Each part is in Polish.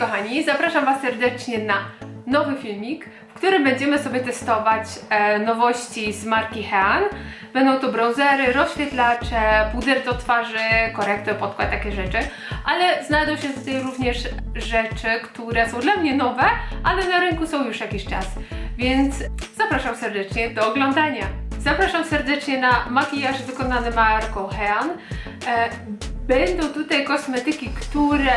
kochani, zapraszam Was serdecznie na nowy filmik, w którym będziemy sobie testować e, nowości z marki Hean. Będą to bronzery, rozświetlacze, puder do twarzy, korektor, podkład, takie rzeczy. Ale znajdą się tutaj również rzeczy, które są dla mnie nowe, ale na rynku są już jakiś czas. Więc zapraszam serdecznie do oglądania. Zapraszam serdecznie na makijaż wykonany marką Hean. E, Będą tutaj kosmetyki, które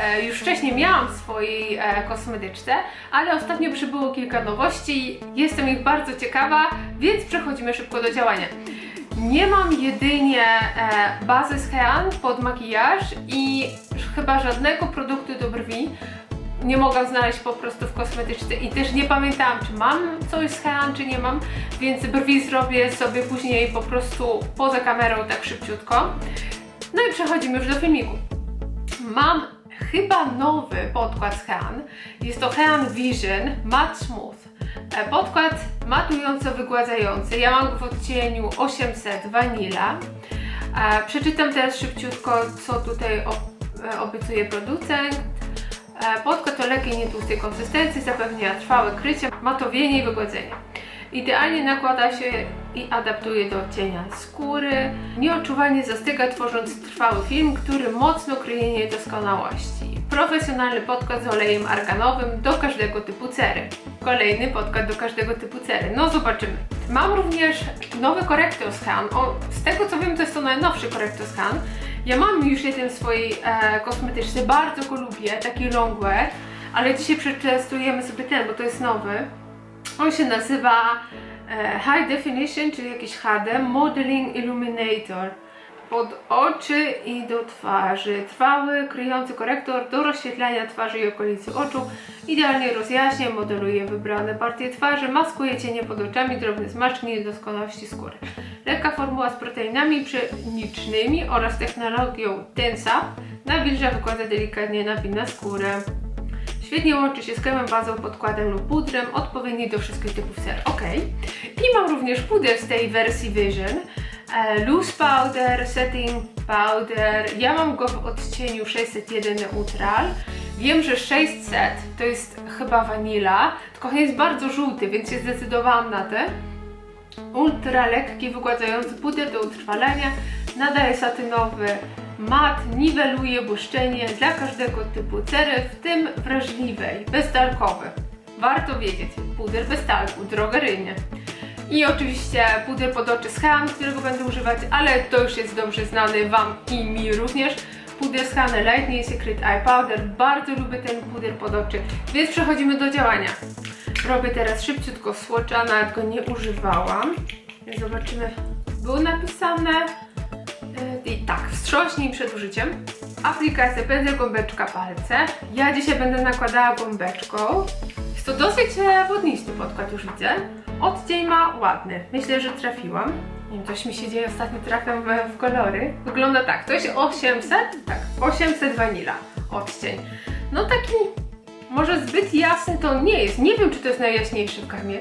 e, już wcześniej miałam w swojej e, kosmetyczce, ale ostatnio przybyło kilka nowości. Jestem ich bardzo ciekawa, więc przechodzimy szybko do działania. Nie mam jedynie e, bazy z Hean pod makijaż i chyba żadnego produktu do brwi nie mogłam znaleźć po prostu w kosmetyczce i też nie pamiętałam, czy mam coś z Hean, czy nie mam, więc brwi zrobię sobie później po prostu poza kamerą tak szybciutko. No i przechodzimy już do filmiku. Mam chyba nowy podkład z Hean. Jest to Hean Vision Matte Smooth. E, Podkład matująco-wygładzający. Ja mam go w odcieniu 800 Vanilla. E, Przeczytam teraz szybciutko, co tutaj e, obiecuje producent. Podkład to lekkiej, nietłustej konsystencji, zapewnia trwałe krycie, matowienie i wygładzenie. Idealnie nakłada się i adaptuje do cienia skóry. Nieodczuwalnie zastyga, tworząc trwały film, który mocno kryje niedoskonałości. Profesjonalny podkład z olejem arganowym do każdego typu cery. Kolejny podkład do każdego typu cery. No zobaczymy. Mam również nowy Han. O, z tego co wiem, to jest to najnowszy Han. Ja mam już jeden swojej e, kosmetyczce, bardzo go lubię, taki longwear, ale dzisiaj przetestujemy sobie ten, bo to jest nowy. On się nazywa e, High Definition, czyli jakiś HD Modeling Illuminator. Pod oczy i do twarzy. Trwały, kryjący korektor do rozświetlania twarzy i okolicy oczu. Idealnie rozjaśnia, modeluje wybrane partie twarzy, maskuje cienie pod oczami, drobne zmarszczki, niedoskonałości skóry. Lekka formuła z proteinami pszenicznymi oraz technologią Tensa nawilża, wykłada delikatnie, napina skórę. Świetnie łączy się z kremem, bazą, podkładem lub pudrem, odpowiedni do wszystkich typów ser. Ok. I mam również puder z tej wersji Vision. E, loose powder, setting powder. Ja mam go w odcieniu 601 Neutral. Wiem, że 600 to jest chyba vanilla, tylko on jest bardzo żółty, więc się zdecydowałam na ten. Ultra lekki, wygładzający puder do utrwalania, nadaje satynowy mat, niweluje błyszczenie dla każdego typu cery, w tym wrażliwej, beztalkowy. Warto wiedzieć, puder bez talku, drogeryjnie. I oczywiście puder pod oczy z Han, którego będę używać, ale to już jest dobrze znany Wam i mi również. Puder z Han Lightning Secret Eye Powder. Bardzo lubię ten puder pod oczy, więc przechodzimy do działania. Robię teraz szybciutko swatcha, nawet go nie używałam. Zobaczymy. Było napisane i tak, wstrząśnij przed użyciem. Aplikacja, pędzel, gąbeczka, palce. Ja dzisiaj będę nakładała gąbeczką. Jest to dosyć e, wodnisty podkład, już widzę. Odcień ma ładny. Myślę, że trafiłam. Nie wiem, coś mi się dzieje, ostatnio trafiam w, w kolory. Wygląda tak, to jest 800? Tak, 800 vanilla odcień. No taki może zbyt jasny to nie jest. Nie wiem, czy to jest najjaśniejszy w gamie.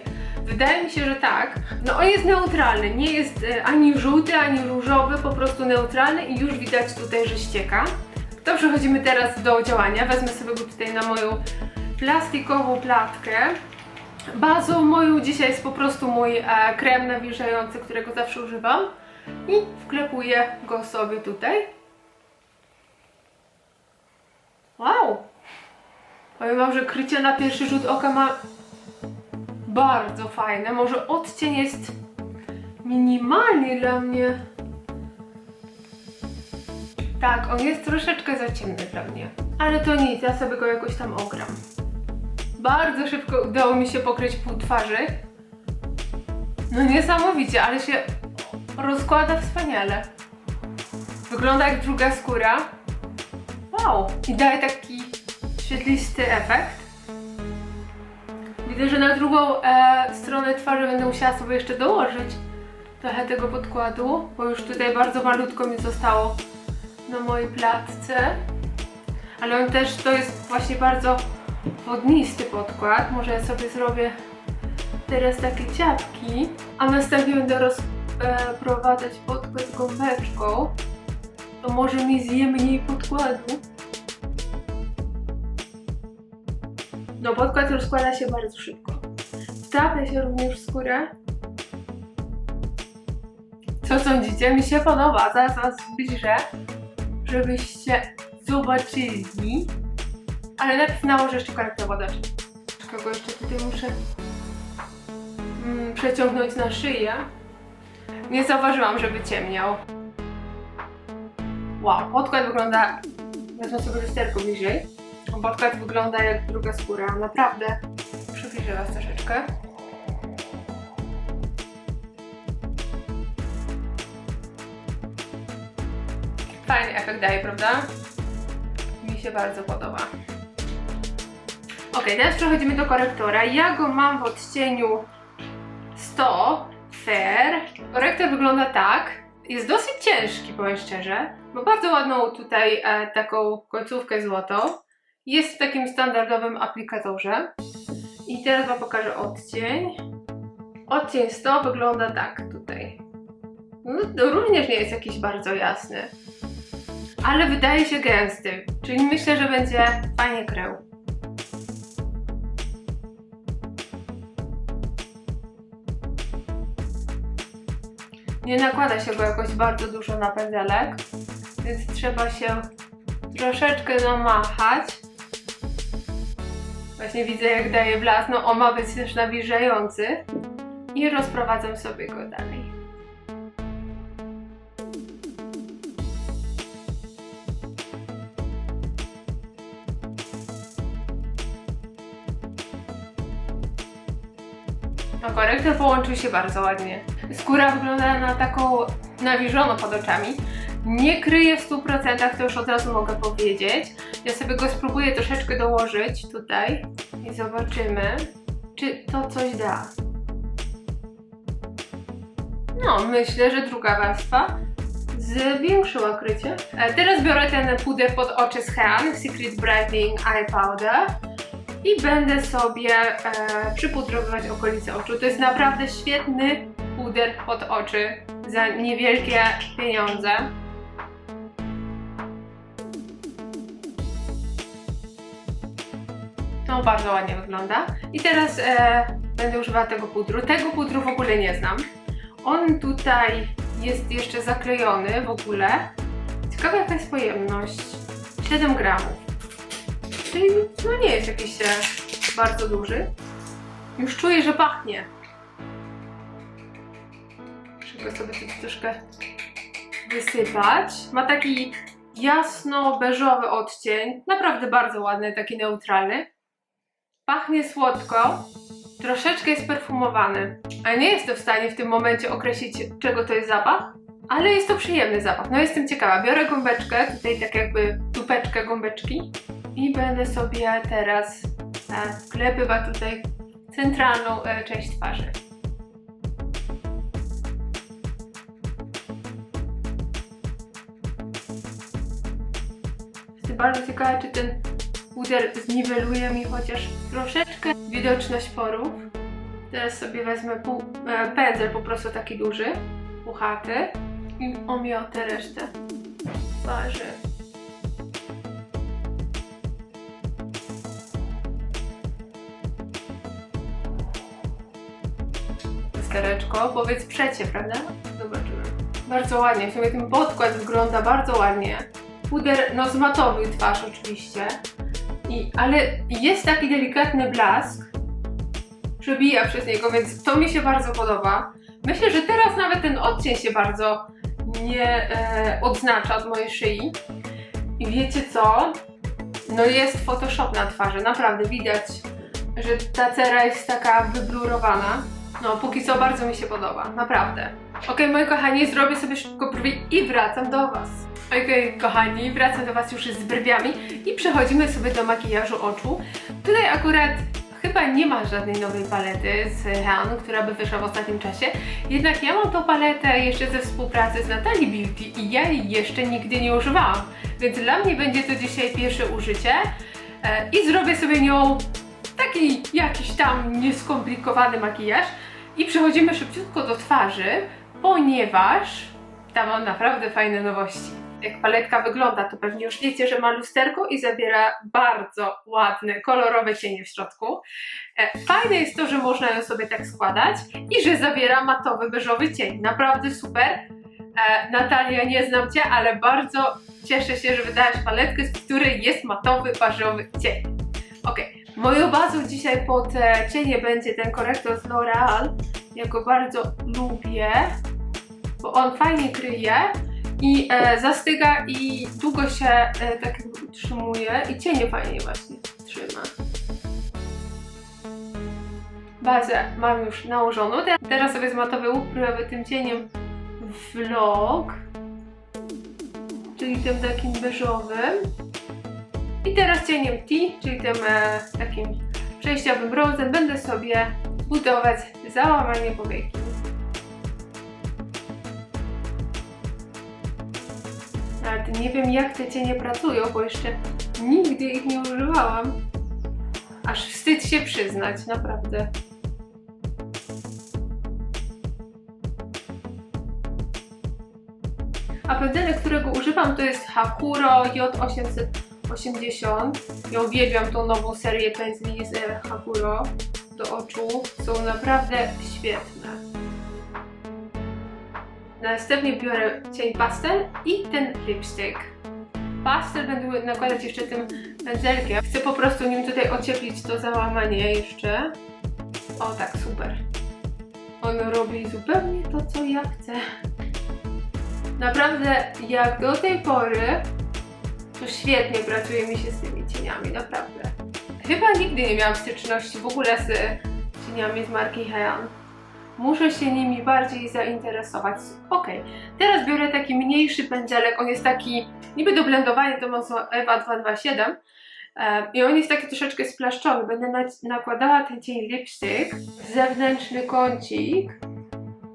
Wydaje mi się, że tak. No on jest neutralny, nie jest e, ani żółty, ani różowy, po prostu neutralny i już widać tutaj, że ścieka. To przechodzimy teraz do działania. Wezmę sobie go tutaj na moją plastikową platkę. Bazą moją dzisiaj jest po prostu mój e, krem nawilżający, którego zawsze używam. I wklepuję go sobie tutaj. Wow! Powiem wam, że krycie na pierwszy rzut oka ma bardzo fajne. Może odcień jest minimalnie dla mnie. Tak, on jest troszeczkę za ciemny dla mnie. Ale to nic, ja sobie go jakoś tam ogram. Bardzo szybko udało mi się pokryć pół twarzy. No niesamowicie, ale się rozkłada wspaniale. Wygląda jak druga skóra. Wow! I daje taki świetlisty efekt. Widzę, że na drugą e, stronę twarzy będę musiała sobie jeszcze dołożyć trochę tego podkładu, bo już tutaj bardzo malutko mi zostało na mojej platce. Ale on też to jest właśnie bardzo wodnisty podkład. Może ja sobie zrobię teraz takie ciapki, a następnie będę rozprowadzać podkład z gąbeczką. To może mi zje mniej podkładu. No podkład rozkłada się bardzo szybko. Wtapia się również w skórę. Co sądzicie? Mi się podoba. Zaraz was zbliżę, żebyście zobaczyli. Ale najpierw nałożę jeszcze korektę wodę. Kogo jeszcze tutaj muszę mm, przeciągnąć na szyję. Nie zauważyłam, żeby ciemniał. Wow, podkład wygląda... Wezmę sobie lusterko bliżej. Podkład wygląda jak druga skóra. Naprawdę. Przybliżę was troszeczkę. Fajny efekt daje, prawda? Mi się bardzo podoba. Ok, teraz przechodzimy do korektora. Ja go mam w odcieniu 100 Fair. Korektor wygląda tak. Jest dosyć ciężki, powiem szczerze. Ma bardzo ładną tutaj e, taką końcówkę złotą. Jest w takim standardowym aplikatorze. I teraz Wam pokażę odcień. Odcień 100 wygląda tak tutaj. No, również nie jest jakiś bardzo jasny. Ale wydaje się gęsty. Czyli myślę, że będzie fajnie krył. Nie nakłada się go jakoś bardzo dużo na pędzelek, więc trzeba się troszeczkę namachać. Właśnie widzę jak daje blask, no on ma być też nawilżający. I rozprowadzam sobie go dalej. No korektor połączył się bardzo ładnie. Skóra wygląda na taką nawilżoną pod oczami. Nie kryje w 100%, to już od razu mogę powiedzieć. Ja sobie go spróbuję troszeczkę dołożyć tutaj i zobaczymy, czy to coś da. No, myślę, że druga warstwa zwiększyła krycie. E, Teraz biorę ten puder pod oczy z Hean, Secret Brightening Eye Powder i będę sobie e, przypudrowywać okolice oczu. To jest naprawdę świetny puder pod oczy za niewielkie pieniądze. No, bardzo ładnie wygląda. I teraz e, będę używała tego pudru. Tego pudru w ogóle nie znam. On tutaj jest jeszcze zaklejony w ogóle. Ciekawa jaka jest pojemność. 7 gramów. Czyli no nie jest jakiś e, bardzo duży. Już czuję, że pachnie. Go sobie tu troszkę wysypać. Ma taki jasno-beżowy odcień. Naprawdę bardzo ładny, taki neutralny. Pachnie słodko. Troszeczkę jest perfumowany. A nie jestem w stanie w tym momencie określić, czego to jest zapach. Ale jest to przyjemny zapach. No jestem ciekawa. Biorę gąbeczkę, tutaj tak jakby tupeczkę gąbeczki i będę sobie teraz e, wklepywać tutaj centralną e, część twarzy. Jestem bardzo ciekawa, czy ten puder zniweluje mi chociaż troszeczkę widoczność porów. Teraz sobie wezmę pół, e, pędzel po prostu taki duży, puchaty i omiotę resztę twarzy. Lustereczko, powiedz przecie, prawda? Zobaczymy. Bardzo ładnie, w sumie ten podkład wygląda bardzo ładnie. Puder, no zmatowił twarz oczywiście, I, ale jest taki delikatny blask, przebija przez niego, więc to mi się bardzo podoba. Myślę, że teraz nawet ten odcień się bardzo nie e, odznacza od mojej szyi. I wiecie co? No jest Photoshop na twarzy, naprawdę widać, że ta cera jest taka wyblurowana. No, póki co bardzo mi się podoba, naprawdę. Okej, moi kochani, zrobię sobie szybko brwi i wracam do Was. Okej, kochani, wracam do Was już z brwiami i przechodzimy sobie do makijażu oczu. Tutaj akurat chyba nie ma żadnej nowej palety z Han, która by wyszła w ostatnim czasie. Jednak ja mam tą paletę jeszcze ze współpracy z Natalie Beauty i ja jej jeszcze nigdy nie używałam. Więc dla mnie będzie to dzisiaj pierwsze użycie e, i zrobię sobie nią taki jakiś tam nieskomplikowany makijaż. I przechodzimy szybciutko do twarzy, ponieważ tam mam naprawdę fajne nowości. Jak paletka wygląda, to pewnie już wiecie, że ma lusterko i zawiera bardzo ładne, kolorowe cienie w środku. E, Fajne jest to, że można ją sobie tak składać i że zawiera matowy, beżowy cień. Naprawdę super. E, Natalia, nie znam Cię, ale bardzo cieszę się, że wydałaś paletkę, z której jest matowy, beżowy cień. Ok, moją bazą dzisiaj pod e, cienie będzie ten korektor z L'Oreal. Ja go bardzo lubię, bo on fajnie kryje i e, zastyga i długo się e, tak utrzymuje i cienie fajnie właśnie trzyma. Bazę mam już nałożoną. Te- Teraz sobie z matowy łuk tym cieniem vlog, czyli tym takim beżowym. I teraz cieniem T, czyli tym e, takim przejściowym brązem będę sobie budować załamanie powieki. Nawet nie wiem jak te cienie pracują, bo jeszcze nigdy ich nie używałam. Aż wstyd się przyznać, naprawdę. A pędzelek, którego używam to jest Hakuro J880. Ja uwielbiam tą nową serię pędzli z e, Hakuro do oczu. Są naprawdę świetne. Następnie biorę cień pastel i ten lipstick. Pastel będę nakładać jeszcze tym pędzelkiem. Chcę po prostu nim tutaj ocieplić to załamanie jeszcze. O tak, super. On robi zupełnie to, co ja chcę. Naprawdę, jak do tej pory, to świetnie pracuje mi się z tymi cieniami, naprawdę. Chyba nigdy nie miałam styczności w ogóle z cieniami z marki Heian. Muszę się nimi bardziej zainteresować. Ok, teraz biorę taki mniejszy pędzelek, on jest taki niby do blendowania, to mocno Ewa 227 e, i on jest taki troszeczkę splaszczony. Będę nakładała ten cień lipstick w zewnętrzny kącik,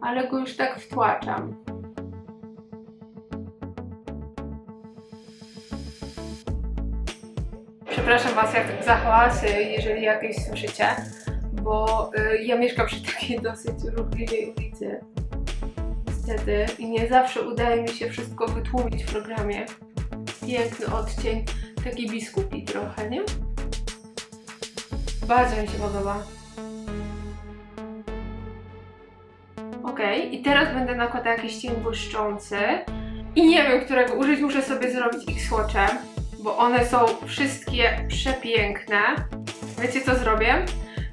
ale go już tak wtłaczam. Przepraszam Was jak za hałasy, jeżeli jakieś słyszycie, bo y, ja mieszkam przy takiej dosyć ruchliwej ulicy. Niestety. I nie zawsze udaje mi się wszystko wytłumić w programie. Piękny odcień, taki biskupi trochę, nie? Bardzo mi się podoba. Ok, i teraz będę nakładała jakiś cień błyszczący. I nie wiem, którego użyć, muszę sobie zrobić ich swatchem, bo one są wszystkie przepiękne. Wiecie co zrobię?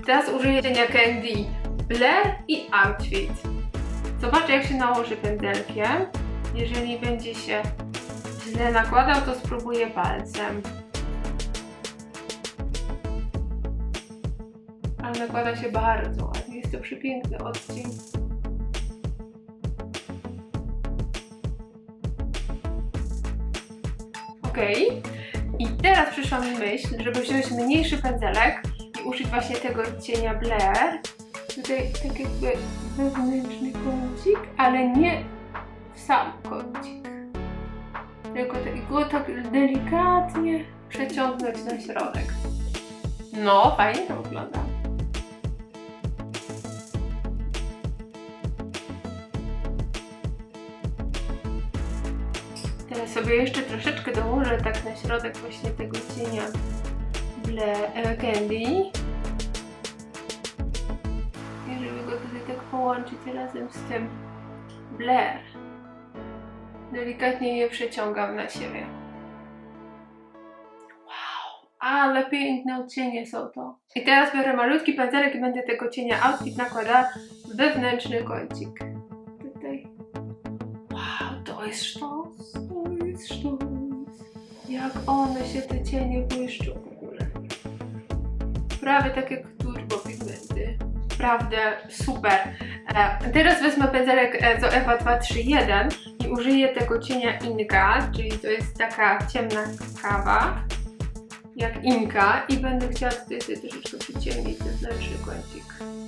Teraz użyję cienia Candy Blair i Outfit. Zobaczę jak się nałoży pędzelkiem. Jeżeli będzie się źle nakładał, to spróbuję palcem. Ale nakłada się bardzo ładnie. Jest to przepiękny odcień. Ok. I teraz przyszła mi myśl, żeby wziąć mniejszy pędzelek użyć właśnie tego cienia Blair. Tutaj tak jakby wewnętrzny kącik, ale nie w sam kącik. Tylko tak, go tak delikatnie przeciągnąć na środek. No, fajnie to wygląda. Teraz sobie jeszcze troszeczkę dołożę tak na środek właśnie tego cienia Candy. I żeby go tutaj tak połączyć razem z tym Blair. Delikatnie je przeciągam na siebie. Wow, ale piękne odcienie są to. I teraz biorę malutki pędzelek i będę tego cienia Outfit nakładała w wewnętrzny kącik. Tutaj. Wow, to jest sztos, to jest sztos. Jak one się te cienie błyszczą. Prawie tak jak turbo pigmenty. Naprawdę super. E, teraz wezmę pędzelek e, z Ewa 231 i użyję tego cienia Inka, czyli to jest taka ciemna kawa, jak Inka i będę chciała tutaj sobie troszeczkę przyciemnić zewnętrzny kącik.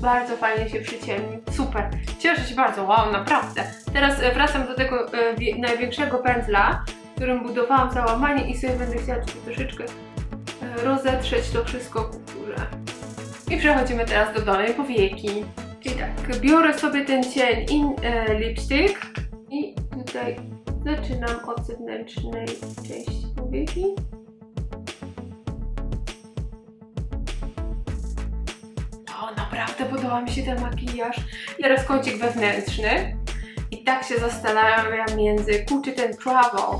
Bardzo fajnie się przyciemni. Super. Cieszę się bardzo. Wow, naprawdę. Teraz e, wracam do tego e, największego pędzla, którym budowałam załamanie i sobie będę chciała tutaj troszeczkę e, rozetrzeć to wszystko ku górze. I przechodzimy teraz do dolnej powieki. Czyli tak, biorę sobie ten cień in e, lipstick i tutaj zaczynam od zewnętrznej części powieki. Podoba mi się ten makijaż. I teraz kącik wewnętrzny. I tak się zastanawiam między Gucci ten Travel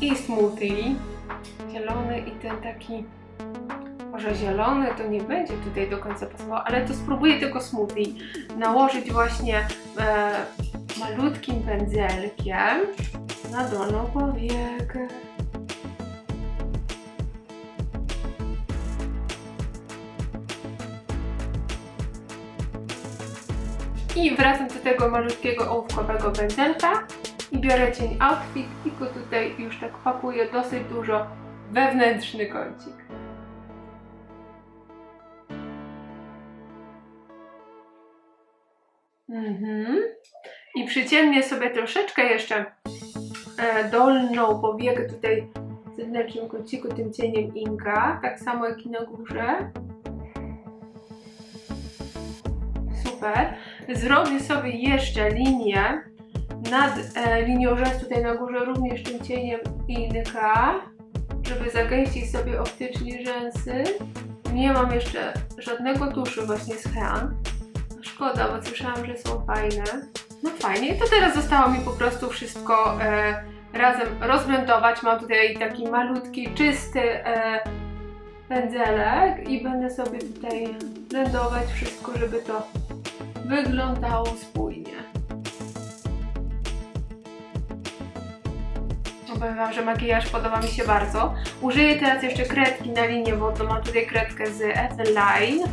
i Smoothie. Zielony i ten taki... Może zielony to nie będzie tutaj do końca pasował, ale to spróbuję tego smoothie nałożyć właśnie e, malutkim pędzelkiem na dolną powiekę. I wracam do tego malutkiego ołówkowego pędzelka i biorę cień outfit i go tutaj już tak pakuję dosyć dużo wewnętrzny kącik. Mhm. I przyciemnię sobie troszeczkę jeszcze e, dolną powiekę tutaj w zewnętrznym kąciku tym cieniem Inka, tak samo jak i na górze. Super. Zrobię sobie jeszcze linię nad e, linią rzęs tutaj na górze również tym cieniem Inka, żeby zagęścić sobie optycznie rzęsy. Nie mam jeszcze żadnego tuszu właśnie z Hean. Szkoda, bo słyszałam, że są fajne. No fajnie, to teraz zostało mi po prostu wszystko e, razem rozblendować. Mam tutaj taki malutki, czysty e, pędzelek i będę sobie tutaj blendować wszystko, żeby to wyglądało spójnie. Powiem Wam, że makijaż podoba mi się bardzo. Użyję teraz jeszcze kredki na linię wodną. Mam tutaj kredkę z Ethel Line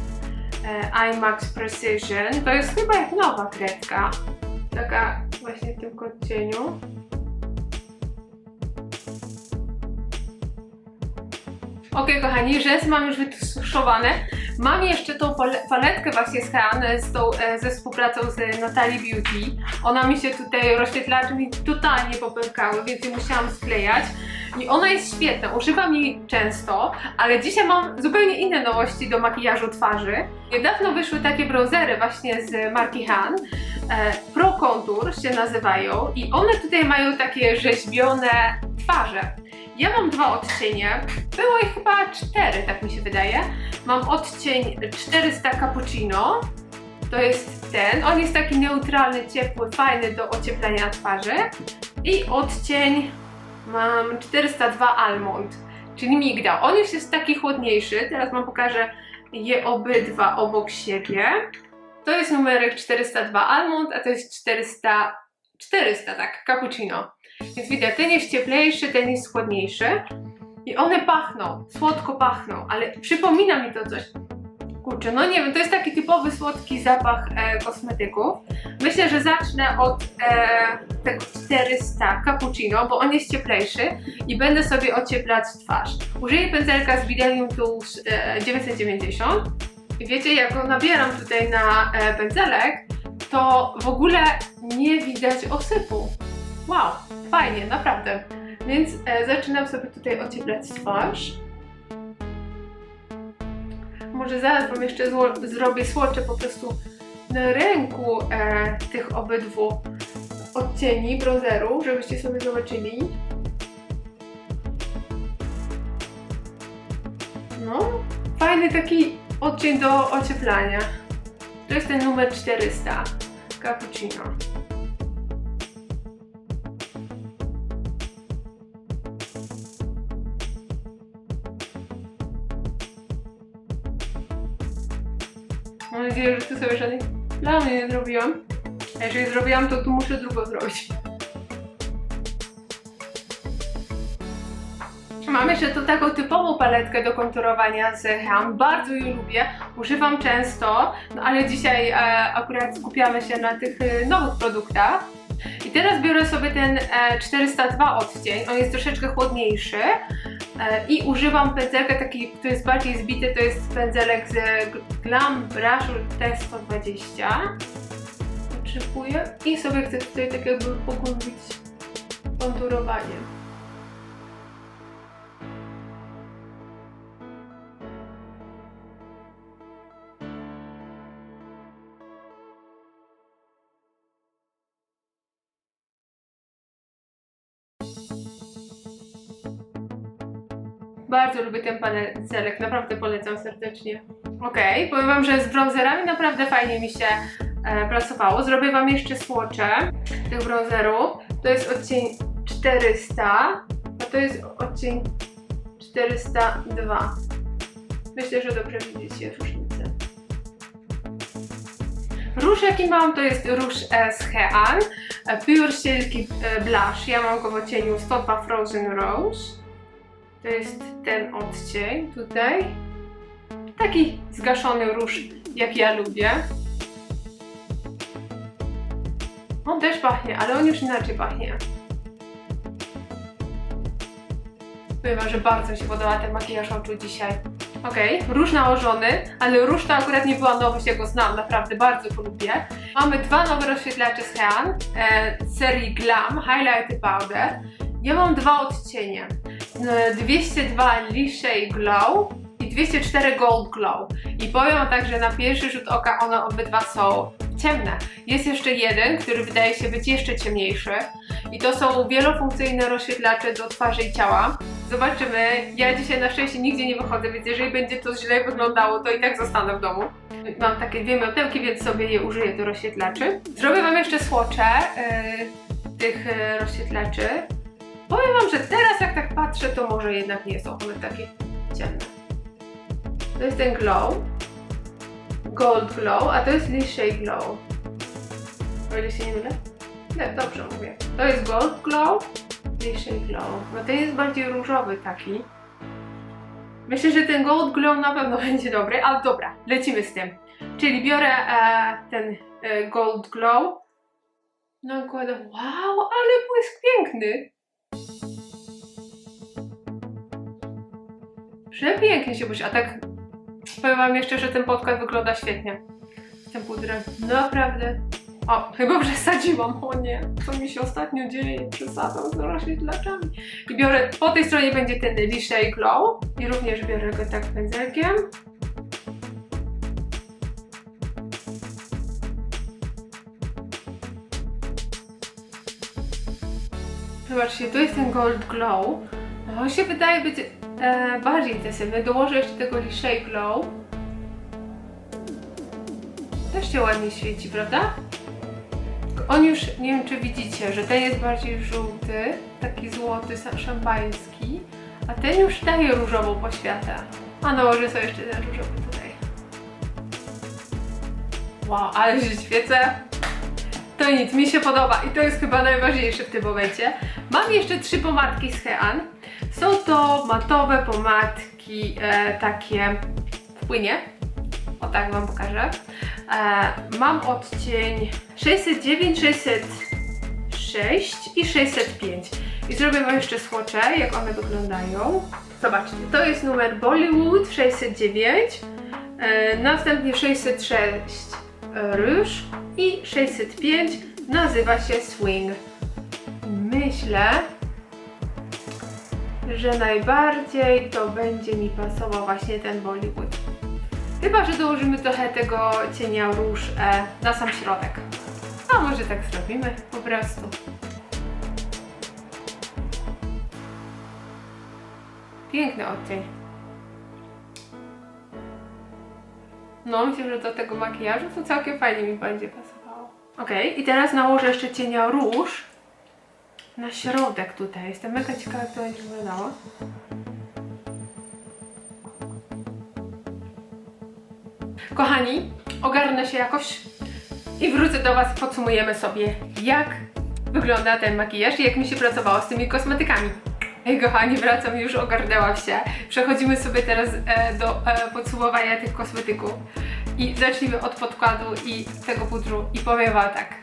e, IMAX Precision. To jest chyba jak nowa kredka. Taka właśnie w tym odcieniu. Ok, kochani, rzęsy mam już wytuszowane. Mam jeszcze tą pale- paletkę właśnie z Hean z tą, e, ze współpracą z Natalie Beauty. Ona mi się tutaj, rozświetlacze mi totalnie popękały, więc je musiałam sklejać. I ona jest świetna, używam jej często, ale dzisiaj mam zupełnie inne nowości do makijażu twarzy. Niedawno wyszły takie bronzery właśnie z marki Han. E, Pro Contour się nazywają i one tutaj mają takie rzeźbione twarze. Ja mam dwa odcienie, było ich chyba cztery, tak mi się wydaje. Mam odcień 400 Cappuccino, to jest ten, on jest taki neutralny, ciepły, fajny do ocieplenia twarzy. I odcień mam 402 Almond, czyli migdał. On już jest taki chłodniejszy, teraz wam pokażę je obydwa obok siebie. To jest numerek 402 Almond, a to jest 400, 400 tak, Cappuccino. Więc widać, ten jest cieplejszy, ten jest chłodniejszy. I one pachną, słodko pachną, ale przypomina mi to coś. Kurczę, no nie wiem, to jest taki typowy słodki zapach e, kosmetyków. Myślę, że zacznę od e, tego 400 cappuccino, bo on jest cieplejszy i będę sobie ocieplać twarz. Użyję pędzelka z Bidelium Tools e, 990 i wiecie, jak go nabieram tutaj na e, pędzelek, to w ogóle nie widać osypu. Wow, fajnie, naprawdę. Więc e, zaczynam sobie tutaj ocieplać twarz. Może zaraz Wam jeszcze zrobię słocze po prostu na ręku e, tych obydwu odcieni bronzeru, żebyście sobie zobaczyli. No, fajny taki odcień do ocieplania. To jest ten numer 400 Cappuccino. Nadzieję, że tu sobie żadnej plamy nie zrobiłam. A jeżeli zrobiłam, to tu muszę drugą zrobić. Mam jeszcze tą taką typową paletkę do konturowania z Ham. Bardzo ją lubię, używam często, no ale dzisiaj e, akurat skupiamy się na tych e, nowych produktach. I teraz biorę sobie ten e, 402 odcień, on jest troszeczkę chłodniejszy i używam pędzelka taki, który jest bardziej zbity, to jest pędzelek z Glam Brushu T120. Potrzebuję i sobie chcę tutaj tak jakby pogłębić konturowanie. Bardzo lubię ten pędzelek, naprawdę polecam serdecznie. Okej, powiem wam, że z bronzerami naprawdę fajnie mi się e, pracowało. Zrobię wam jeszcze słocze tych bronzerów. To jest odcień 400, a to jest odcień 402. Myślę, że dobrze widzicie różnicę. Róż jaki mam to jest róż z Hean, e, Pure Silky e, Blush. Ja mam go w odcieniu 102 Frozen Rose. To jest ten odcień tutaj. Taki zgaszony róż, jak ja lubię. On też pachnie, ale on już inaczej pachnie. Wam, że bardzo mi się podoba ten makijaż oczu dzisiaj. Okej, róż nałożony, ale róż to akurat nie była nowość, ja go znam, naprawdę bardzo go lubię. Mamy dwa nowe rozświetlacze z Hean e, serii Glam Highlighty Powder. Ja mam dwa odcienie. E, 202 Lishey Glow i 204 Gold Glow. I powiem tak, że na pierwszy rzut oka one obydwa są ciemne. Jest jeszcze jeden, który wydaje się być jeszcze ciemniejszy. I to są wielofunkcyjne rozświetlacze do twarzy i ciała. Zobaczymy. Ja dzisiaj na szczęście nigdzie nie wychodzę, więc jeżeli będzie to źle wyglądało, to i tak zostanę w domu. Mam takie dwie miotełki, więc sobie je użyję do rozświetlaczy. Zrobię Wam jeszcze słocze yy, tych yy, rozświetlaczy. Powiem Wam, że teraz jak tak patrzę, to może jednak nie są one takie ciemne. To jest ten glow. Gold glow, a to jest Lishey glow. O ile się nie mylę? Nie, dobrze mówię. To jest gold glow, Lishey glow. No ten jest bardziej różowy taki. Myślę, że ten gold glow na pewno będzie dobry, ale dobra, lecimy z tym. Czyli biorę e, ten e, gold glow. Nakładam. Wow, ale błysk piękny. Przepięknie się błyszczy, a tak powiem wam jeszcze, że ten podkład wygląda świetnie. Tym pudrem. Naprawdę. O, chyba przesadziłam, o nie. Co mi się ostatnio dzieje? Przesadzam z rozświetlaczami. I biorę, po tej stronie będzie ten Lishey Glow. I również biorę go tak pędzelkiem. Zobaczcie, to jest ten Gold Glow. On się wydaje być e, bardziej intensywny. Dołożę jeszcze tego Lishey Glow. Też się ładnie świeci, prawda? On już, nie wiem czy widzicie, że ten jest bardziej żółty, taki złoty, szampański, a ten już daje różową poświatę. A nałożę sobie jeszcze ten różowy tutaj. Wow, ale się świecę. To nic, mi się podoba i to jest chyba najważniejsze w tym momencie. Mam jeszcze trzy pomadki z Hean. Są to matowe pomadki e, takie w płynie. O tak Wam pokażę. E, mam odcień 609, 606 i 605. I zrobię Wam jeszcze słocze, jak one wyglądają. Zobaczcie, to jest numer Bollywood 609, e, następnie 606 e, Rouge i 605 nazywa się Swing. Myślę, że najbardziej to będzie mi pasował właśnie ten Bollywood. Chyba, że dołożymy trochę tego cienia róż e, na sam środek. A może tak zrobimy po prostu. Piękny odcień. No, myślę, że do tego makijażu to całkiem fajnie mi będzie pasowało. Ok, i teraz nałożę jeszcze cienia róż na środek tutaj. Jestem mega ciekawa, jak to będzie wyglądało. Kochani, ogarnę się jakoś i wrócę do Was. Podsumujemy sobie, jak wygląda ten makijaż i jak mi się pracowało z tymi kosmetykami. Ej, kochani, wracam, już ogarnęłam się. Przechodzimy sobie teraz e, do e, podsumowania tych kosmetyków. I zacznijmy od podkładu i tego pudru. I powiem Wam tak,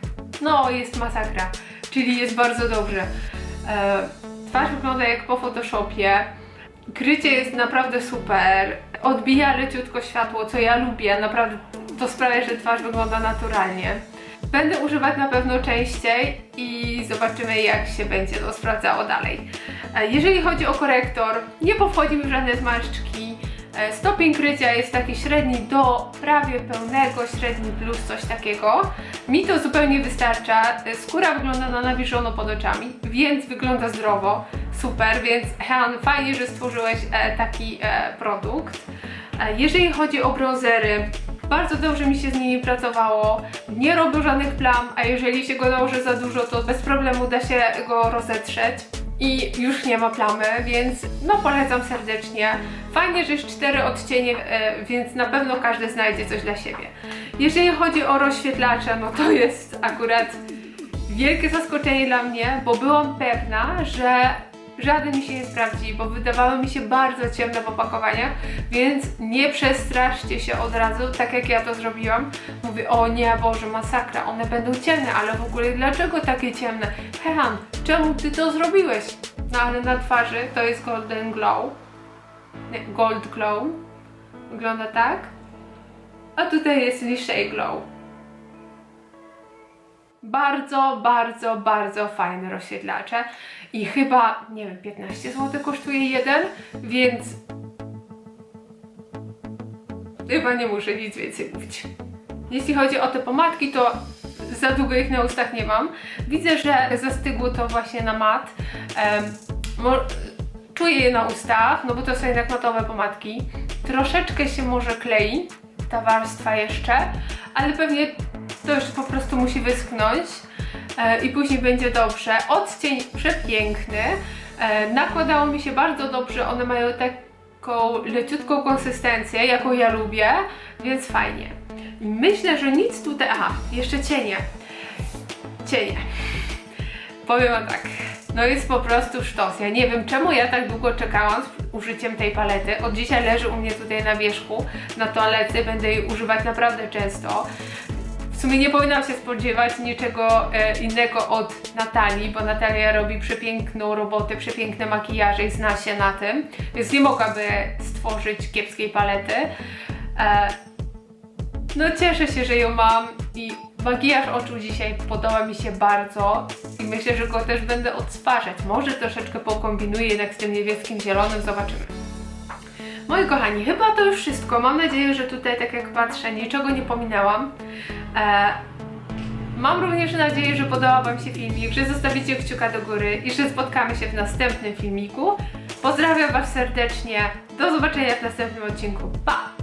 no jest masakra, czyli jest bardzo dobrze. E, twarz wygląda jak po Photoshopie. Krycie jest naprawdę super. Odbija leciutko światło, co ja lubię. Naprawdę to sprawia, że twarz wygląda naturalnie. Będę używać na pewno częściej i zobaczymy jak się będzie to sprawdzało dalej. E, Jeżeli chodzi o korektor, nie powchodzi mi w żadne zmarszczki. E, Stopień krycia jest taki średni do prawie pełnego, średni plus coś takiego. Mi to zupełnie wystarcza. E, Skóra wygląda na nawieszono pod oczami, więc wygląda zdrowo. super, więc Hean, fajnie, że stworzyłeś e, taki produkt. Jeżeli chodzi o bronzery, bardzo dobrze mi się z nimi pracowało, nie robią żadnych plam, a jeżeli się go nałoży za dużo, to bez problemu da się go rozetrzeć i już nie ma plamy, więc no polecam serdecznie. Fajnie, że jest cztery odcienie, e, więc na pewno każdy znajdzie coś dla siebie. Jeżeli chodzi o rozświetlacze, no to jest akurat wielkie zaskoczenie dla mnie, bo byłam pewna, że żaden mi się nie sprawdzi, bo wydawały mi się bardzo ciemne w opakowaniach, więc nie przestraszcie się od razu, tak jak ja to zrobiłam. Mówię, o nie, Boże, masakra, one będą ciemne, ale w ogóle dlaczego takie ciemne? Hehan, czemu ty to zrobiłeś? No ale na twarzy to jest Golden Glow. Nie, Gold Glow. Wygląda tak. A tutaj jest Lishay Glow. Bardzo, bardzo, bardzo fajne rozświetlacze i chyba, nie wiem, 15 zł kosztuje jeden, więc chyba nie muszę nic więcej mówić. Jeśli chodzi o te pomadki, to za długo ich na ustach nie mam. Widzę, że zastygło to właśnie na mat. Czuję je na ustach, no bo to są jednak matowe pomadki. Troszeczkę się może klei ta warstwa jeszcze, ale pewnie to już po prostu musi wyschnąć e, i później będzie dobrze. Odcień przepiękny, e, nakładało mi się bardzo dobrze, one mają taką leciutką konsystencję, jaką ja lubię, więc fajnie. Myślę, że nic tutaj... Aha, jeszcze cienie. Cienie. Powiem tak, no jest po prostu sztos. Ja nie wiem czemu ja tak długo czekałam z użyciem tej palety. Od dzisiaj leży u mnie tutaj na wierzchu, na toalety, będę jej używać naprawdę często. Sumie nie powinnam się spodziewać niczego e, innego od Natalii, bo Natalia robi przepiękną robotę, przepiękne makijaże i zna się na tym, więc nie mogłaby stworzyć kiepskiej palety. E, no cieszę się, że ją mam i makijaż oczu dzisiaj podoba mi się bardzo i myślę, że go też będę odtwarzać. Może troszeczkę pokombinuję jednak z tym niebieskim zielonym, zobaczymy. Moi kochani, chyba to już wszystko. Mam nadzieję, że tutaj, tak jak patrzę, niczego nie pominęłam. E, mam również nadzieję, że podobał Wam się filmik, że zostawicie kciuka do góry i że spotkamy się w następnym filmiku. Pozdrawiam Was serdecznie. Do zobaczenia w następnym odcinku. Pa!